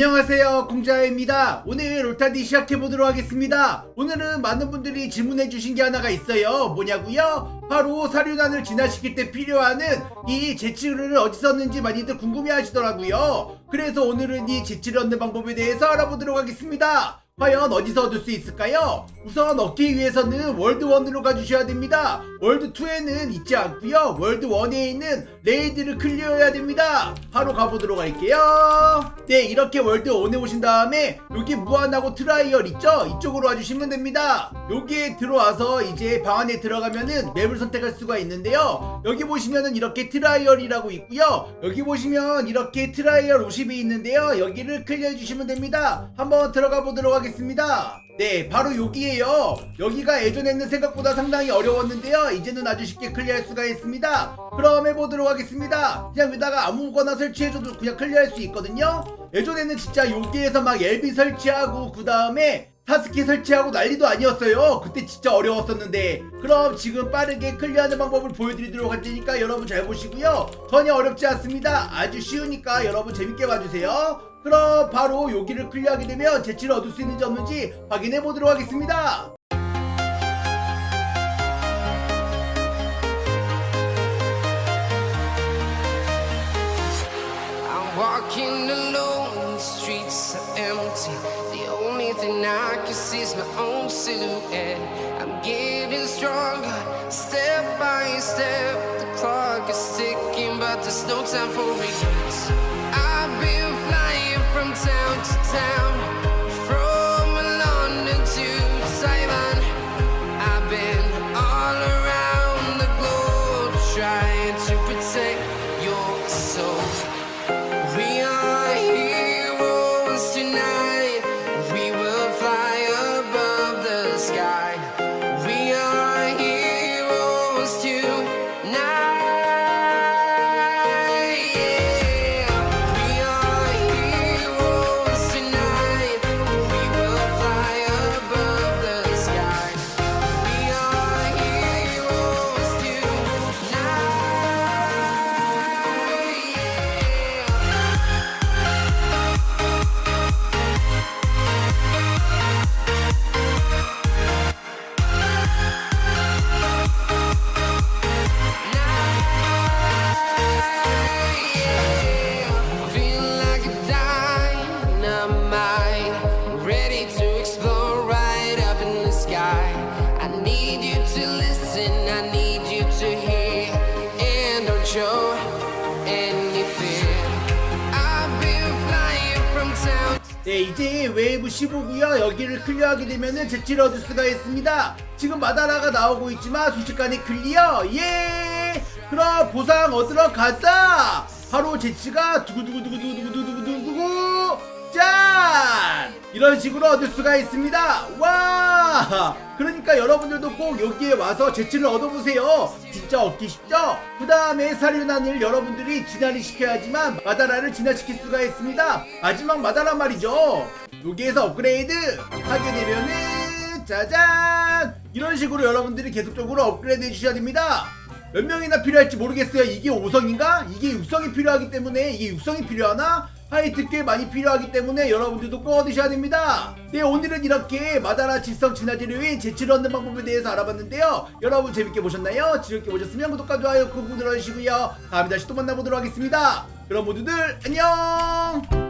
안녕하세요 공자입니다. 오늘 롤타디 시작해보도록 하겠습니다. 오늘은 많은 분들이 질문해주신 게 하나가 있어요. 뭐냐고요? 바로 사륜안을 진화시킬 때 필요하는 이 재치를 어디서 얻는지 많이들 궁금해 하시더라고요. 그래서 오늘은 이 재치를 얻는 방법에 대해서 알아보도록 하겠습니다 과연 어디서 얻을 수 있을까요? 우선 얻기 위해서는 월드 1으로 가주셔야 됩니다. 월드 2에는 있지 않고요. 월드 1에 있는 레이드를 클리어해야 됩니다. 바로 가보도록 할게요. 네, 이렇게 월드 1에 오신 다음에 여기 무한하고 트라이얼 있죠? 이쪽으로 와주시면 됩니다. 여기에 들어와서 이제 방 안에 들어가면은 맵을 선택할 수가 있는데요. 여기 보시면은 이렇게 트라이얼이라고 있고요. 여기 보시면 이렇게 트라이얼 50이 있는데요. 여기를 클리어해 주시면 됩니다. 한번 들어가 보도록 하겠습니다. 네, 바로 여기에요. 여기가 예전에는 생각보다 상당히 어려웠는데요. 이제는 아주 쉽게 클리어할 수가 있습니다. 그럼 해보도록 하겠습니다. 그냥 여기다가 아무거나 설치해줘도 그냥 클리어할 수 있거든요. 예전에는 진짜 여기에서 막 엘비 설치하고 그 다음에 타스키 설치하고 난리도 아니었어요. 그때 진짜 어려웠었는데. 그럼 지금 빠르게 클리어하는 방법을 보여드리도록 할 테니까 여러분 잘 보시고요. 전혀 어렵지 않습니다. 아주 쉬우니까 여러분 재밌게 봐주세요. 그럼 바로 여기를 클리어하게 되면 재치를 얻을 수 있는지 없는지 확인해 보도록 하겠습니다. Thing I can see is my own silhouette. I'm getting stronger, step by step. The clock is ticking, but there's no time for regrets. I've been flying from town to town, from London to Taiwan. I've been all around the globe trying to protect 네, 이제 웨이브 15고요. 여기를 클리어하게 되면은 재치를 얻을 수가 있습니다. 지금 마다라가 나오고 있지만 순식간에 클리어. 예! 그럼 보상 얻으러 가자. 바로 재치가 두구두구두구두구두구두구두구 짠! 이런 식으로 얻을 수가 있습니다. 와! 그러니까 여러분들도 꼭 여기에 와서 재치를 얻어보세요. 진짜 얻기 쉽죠? 그 다음에 사륜안을 여러분들이 진화를 시켜야지만 마다라를 진화시킬 수가 있습니다. 마지막 마다라 말이죠. 여기에서 업그레이드 하게 되면은 짜잔! 이런 식으로 여러분들이 계속적으로 업그레이드 해주셔야 됩니다. 몇 명이나 필요할지 모르겠어요. 이게 5성인가? 이게 6성이 필요하기 때문에 이게 6성이 필요하나? 하여튼 꽤 많이 필요하기 때문에 여러분들도 꼭 얻으셔야 됩니다. 네, 오늘은 이렇게 마다라 질성 진화재료인 재치를 얻는 방법에 대해서 알아봤는데요. 여러분 재밌게 보셨나요? 즐겁게 보셨으면 구독과 좋아요 꾹 눌러주시고요. 다음에 다시 또 만나보도록 하겠습니다. 그럼 모두들 안녕!